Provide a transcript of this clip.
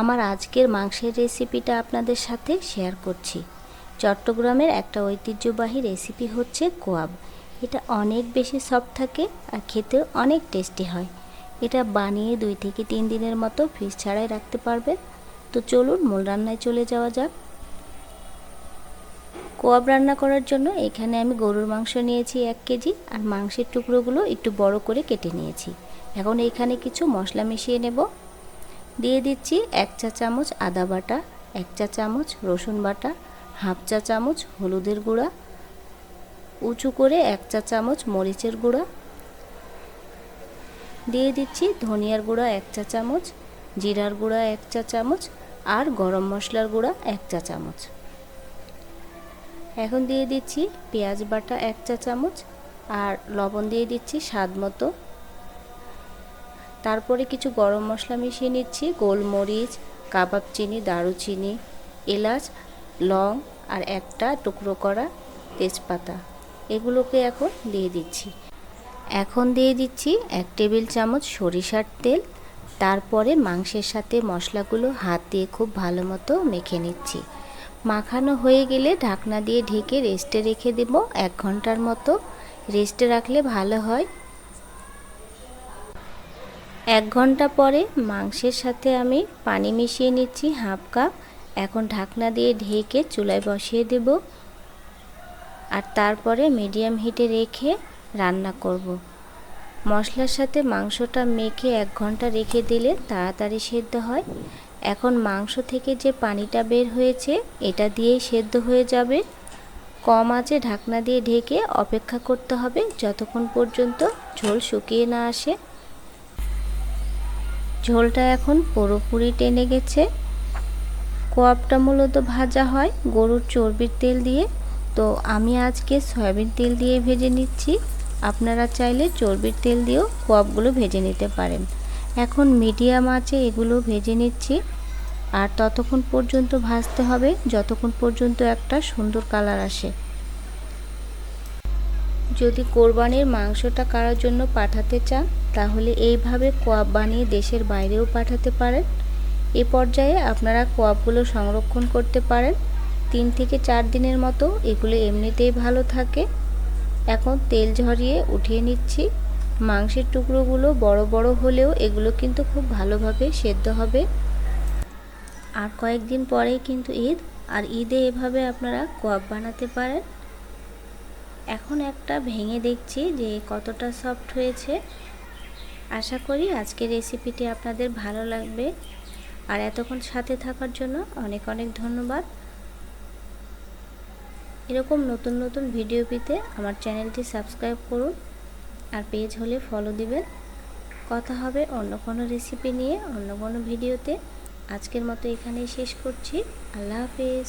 আমার আজকের মাংসের রেসিপিটা আপনাদের সাথে শেয়ার করছি। চট্টগ্রামের একটা ঐতিহ্যবাহী রেসিপি হচ্ছে কোয়াব। এটা অনেক বেশি সফট থাকে আর খেতেও অনেক টেস্টি হয়। এটা বানিয়ে দুই থেকে তিন দিনের মতো ফ্রিজ ছাড়াই রাখতে পারবেন। তো চলুন মূল রান্নায় চলে যাওয়া যাক। কোয়াব রান্না করার জন্য এখানে আমি গরুর মাংস নিয়েছি এক কেজি আর মাংসের টুকরোগুলো একটু বড় করে কেটে নিয়েছি। এখন এখানে কিছু মশলা মিশিয়ে নেব। দিয়ে দিচ্ছি এক চা চামচ আদা বাটা, এক চা চামচ রসুন বাটা, হাফ চা চামচ হলুদের গুঁড়া, উঁচু করে এক চা চামচ মরিচের গুঁড়া। দিয়ে দিচ্ছি ধনিয়ার গুঁড়া এক চা চামচ, জিরার গুঁড়া এক চা চামচ আর গরম মশলার গুঁড়া এক চা চামচ। এখন দিয়ে দিচ্ছি পেঁয়াজ বাটা এক চা চামচ আর লবণ দিয়ে দিচ্ছি স্বাদ মতো তারপরে কিছু গরম মশলা মিশিয়ে নিচ্ছি, গোলমরিচ, কাবাব চিনি, দারুচিনি, এলাচ, লং আর একটা টুকরো করা তেজপাতা। এগুলোকে এখন দিয়ে দিচ্ছি। এখন দিয়ে দিচ্ছি এক টেবিল চামচ সরিষার তেল। তারপরে মাংসের সাথে মশলাগুলো হাত দিয়ে খুব ভালো মতো মেখে নিচ্ছি। মাখানো হয়ে গেলে ঢাকনা দিয়ে ঢেকে রেস্টে রেখে দেব এক ঘণ্টার মতো। রেস্টে রাখলে ভালো হয়। এক ঘণ্টা পরে মাংসের সাথে আমি পানি মিশিয়ে নিচ্ছি হাফ কাপ। এখন ঢাকনা দিয়ে ঢেকে চুলায় বসিয়ে দেব। আর তারপরে মিডিয়াম হিটে রেখে রান্না করব। মশলার সাথে মাংসটা মেখে এক ঘণ্টা রেখে দিলে তাড়াতাড়ি সেদ্ধ হয়। এখন মাংস থেকে যে পানিটা বের হয়েছে, এটা দিয়েই সেদ্ধ হয়ে যাবে। কম আঁচে ঢাকনা দিয়ে ঢেকে অপেক্ষা করতে হবে যতক্ষণ পর্যন্ত ঝোল শুকিয়ে না আসে। ঝোলটা এখন পুরোপুরি টেনে গেছে। কোয়াবটা মূলত ভাজা হয় গরুর চর্বির তেল দিয়ে। তো আমি আজকে সয়াবিন তেল দিয়ে ভেজে নিচ্ছি। আপনারা চাইলে চর্বির তেল দিয়েও কোয়াবগুলো ভেজে নিতে পারেন। এখন মিডিয়াম আঁচে এগুলো ভেজে নিচ্ছি। আর ততক্ষণ পর্যন্ত ভাজতে হবে, যতক্ষণ পর্যন্ত একটা সুন্দর কালার আসে। যদি কোরবানির মাংসটা কারার জন্য পাঠাতে চান, তাহলে এইভাবে কোয়াব বানিয়ে দেশের বাইরেও পাঠাতে পারেন। এ পর্যায়ে আপনারা কোয়াবগুলো সংরক্ষণ করতে পারেন। তিন থেকে চার দিনের মতো এগুলো এমনিতেই ভালো থাকে। এখন তেল ঝরিয়ে উঠিয়ে নিচ্ছি। মাংসের টুকরোগুলো বড় বড় হলেও এগুলো কিন্তু খুব ভালোভাবে সেদ্ধ হবে। আর কয়েকদিন পরেই কিন্তু ঈদ। আর ঈদে এভাবে আপনারা কোয়াব বানাতে পারেন। এখন একটা ভেঙে দেখছি যে কতটা সফট হয়েছে। আশা করি আজকের রেসিপিটি আপনাদের ভালো লাগবে। আর এতক্ষণ সাথে থাকার জন্য অনেক অনেক ধন্যবাদ। এরকম নতুন নতুন ভিডিও পেতে আমার চ্যানেলটি সাবস্ক্রাইব করুন আর পেজ হলে ফলো দিবেন। কথা হবে অন্য কোনো রেসিপি নিয়ে অন্য কোনো ভিডিওতে আজকের মতো এখানেই শেষ করছি। আল্লাহ হাফিজ।